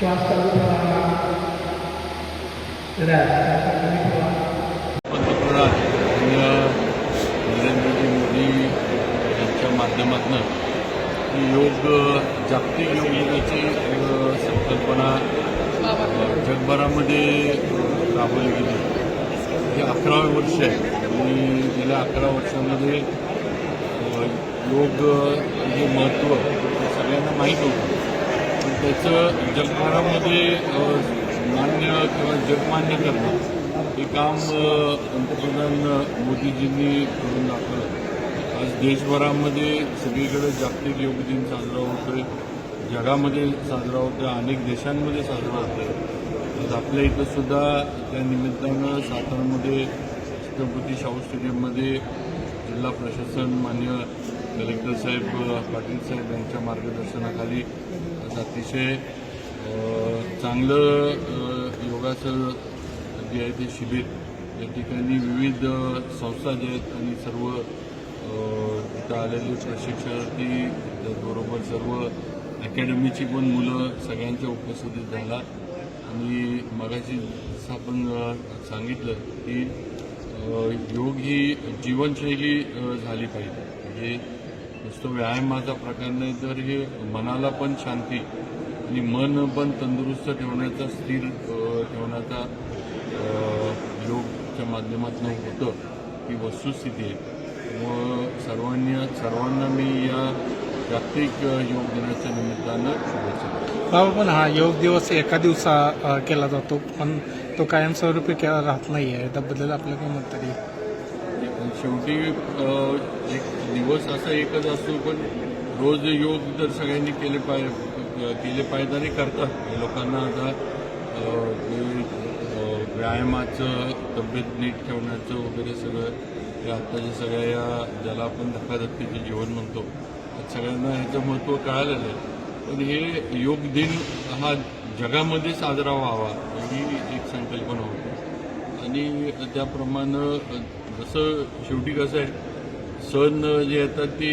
श्वास चालू ठेवा पंतप्रधान नरेंद्रजी मोदी यांच्या माध्यमातून योग जागतिक योगाची दिनाची संकल्पना जगभरामध्ये राबवली गेली. हे अकरावे वर्ष आहे. आणि गेल्या अकरा वर्षामध्ये योग हे महत्त्व हे सगळ्यांना माहीत होतं. त्याचं जगभरामध्ये मान्य किंवा जगमान्य करणं हे काम पंतप्रधान मोदीजींनी करून दाखवलं. आज देशभरामध्ये सगळीकडे जागतिक योग दिन साजरा होतोय. जगामध्ये साजरा होतोय अनेक देशांमध्ये साजरा होतोय. आज आपल्या इथं सुद्धा त्या निमित्तानं सातारामध्ये छत्रपती शाहू स्टेडियममध्ये जिल्हा प्रशासन मान्य कलेक्टर साहेब पाटील साहेब यांच्या मार्गदर्शनाखाली आज अतिशय चांगलं योगाचं जे आहे ते शिबिर या ठिकाणी विविध संस्था जे आहेत आणि सर्व तिथं इथं आलेले प्रशिक्षणार्थी त्याचबरोबर सर्व अकॅडमीची पण मुलं सगळ्यांच्या उपस्थितीत झाला. आणि मगाशी जसं आपण सांगितलं की योग ही जीवनशैली झाली पाहिजे. म्हणजे नुसतं व्यायामाचा प्रकार नाही तर हे मनाला पण शांती आणि मन पण तंदुरुस्त ठेवण्याचा स्थिर ठेवण्याचा योगच्या माध्यमातून होतं ही वस्तुस्थिती आहे. व सर्वांनी सर्वांना मी या जागतिक योग दिनाच्या निमित्तानं शुभेच्छा बाबा पण हा योग दिवस एका दिवसा केला जातो पण तो कायमस्वरूपी केला राहत नाही आहे त्याबद्दल आपलं काय मत तरी शेवटी एक दिवस असा एकच असतो पण रोज योग जर सगळ्यांनी केले पाय केले पाहिजे आणि करतात लोकांना आता व्यायामाचं तब्येत नीट ठेवण्याचं वगैरे सगळं हे आत्ताच्या सगळ्या या ज्याला आपण धकाधक्कीचे जीवन म्हणतो सगळ्यांना ह्याचं महत्त्व कळालेलं आहे. पण हे योग दिन हा जगामध्ये साजरा व्हावा ही एक संकल्पना होती. आणि त्याप्रमाणे जसं शेवटी कसं आहे सण जे येतात ते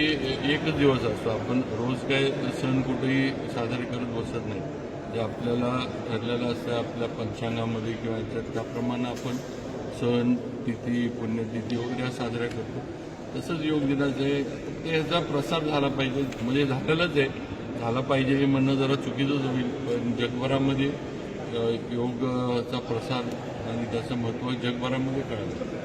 एकच दिवस असतो. आपण रोज काय सण कुठेही साजरे करत बसत नाही. जे आपल्याला ठरलेलं असतं आपल्या पंचांगामध्ये किंवा याच्यात त्याप्रमाणे आपण सण तिथी पुण्यतिथी वगैरे ह्या साजऱ्या करतो. तसंच योग दिनाचं आहे ते ह्याचा प्रसार झाला पाहिजे. म्हणजे झालेलाच आहे. झाला पाहिजे हे म्हणणं जरा चुकीचंच होईल. पण जगभरामध्ये योगचा योगाचा प्रसार आणि त्याचं महत्त्व जगभरामध्ये कळालं.